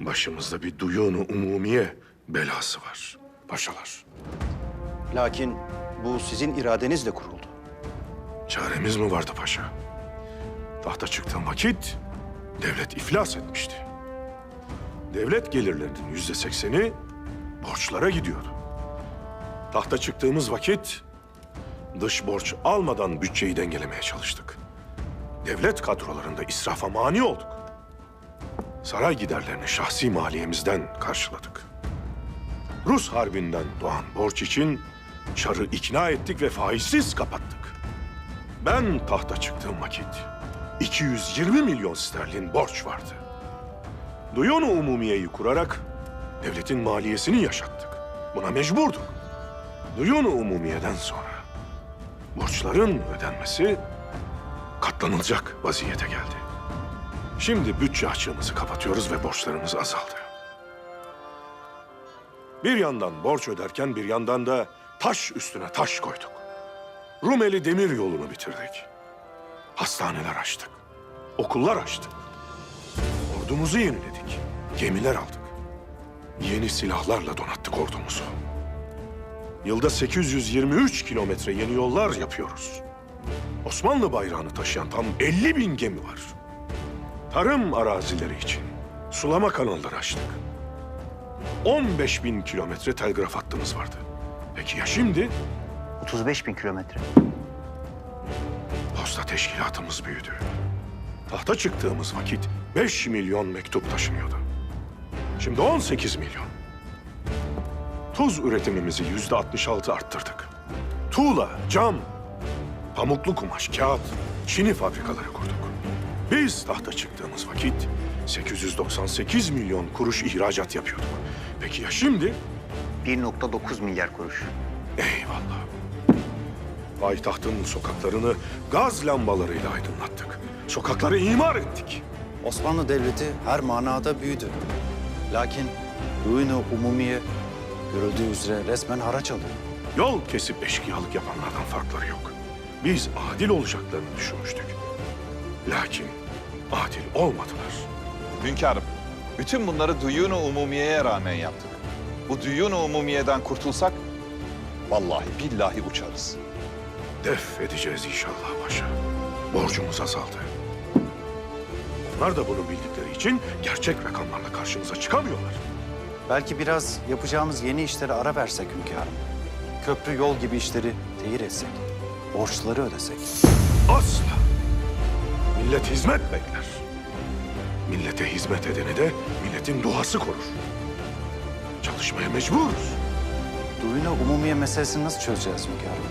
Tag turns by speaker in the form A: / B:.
A: Başımızda bir duyunu umumiye belası var. Paşalar.
B: Lakin bu sizin iradenizle kuruldu.
A: Çaremiz mi vardı paşa? Tahta çıktığım vakit devlet iflas etmişti. Devlet gelirlerinin yüzde sekseni borçlara gidiyordu. Tahta çıktığımız vakit dış borç almadan bütçeyi dengelemeye çalıştık. Devlet kadrolarında israfa mani olduk. Saray giderlerini şahsi maliyemizden karşıladık. Rus harbinden doğan borç için çarı ikna ettik ve faizsiz kapattık. Ben tahta çıktığım vakit 220 milyon sterlin borç vardı. Duyonu Umumiye'yi kurarak devletin maliyesini yaşattık. Buna mecburduk. Duyonu Umumiye'den sonra borçların ödenmesi katlanılacak vaziyete geldi. Şimdi bütçe açığımızı kapatıyoruz ve borçlarımız azaldı. Bir yandan borç öderken bir yandan da taş üstüne taş koyduk. Rumeli demir yolunu bitirdik. Hastaneler açtık. Okullar açtık. Ordumuzu yeniledik. Gemiler aldık. Yeni silahlarla donattık ordumuzu. Yılda 823 kilometre yeni yollar yapıyoruz. Osmanlı bayrağını taşıyan tam 50 bin gemi var. Tarım arazileri için sulama kanalları açtık. 15 bin kilometre telgraf hattımız vardı. Peki ya şimdi?
B: 35 bin kilometre.
A: Posta teşkilatımız büyüdü. Tahta çıktığımız vakit 5 milyon mektup taşınıyordu. Şimdi 18 milyon. Tuz üretimimizi yüzde 66 arttırdık. Tuğla, cam, pamuklu kumaş, kağıt, çini fabrikaları kurduk. Biz tahta çıktığımız vakit 898 milyon kuruş ihracat yapıyorduk. Peki ya şimdi?
B: 1.9 milyar kuruş.
A: Eyvallah. Payitahtın sokaklarını gaz lambalarıyla aydınlattık. Sokakları imar ettik.
B: Osmanlı Devleti her manada büyüdü. Lakin Duyunu Umumiye görüldüğü üzere resmen haraç alıyor.
A: Yol kesip eşkıyalık yapanlardan farkları yok. Biz adil olacaklarını düşünmüştük. Lakin adil olmadılar.
C: Hünkârım, bütün bunları Duyun-u Umumiye'ye rağmen yaptık. Bu Duyun-u Umumiye'den kurtulsak, vallahi billahi uçarız.
A: Def edeceğiz inşallah paşa. Borcumuz azaldı. Onlar da bunu bildikleri için gerçek rakamlarla karşımıza çıkamıyorlar.
B: Belki biraz yapacağımız yeni işlere ara versek hünkârım. Köprü yol gibi işleri tehir etsek. Borçları ödesek.
A: Asla. Millet hizmet bekler. Millete hizmet edeni de milletin duası korur. Çalışmaya mecburuz.
B: Duyunu Umumiye meselesini nasıl çözeceğiz hünkârım?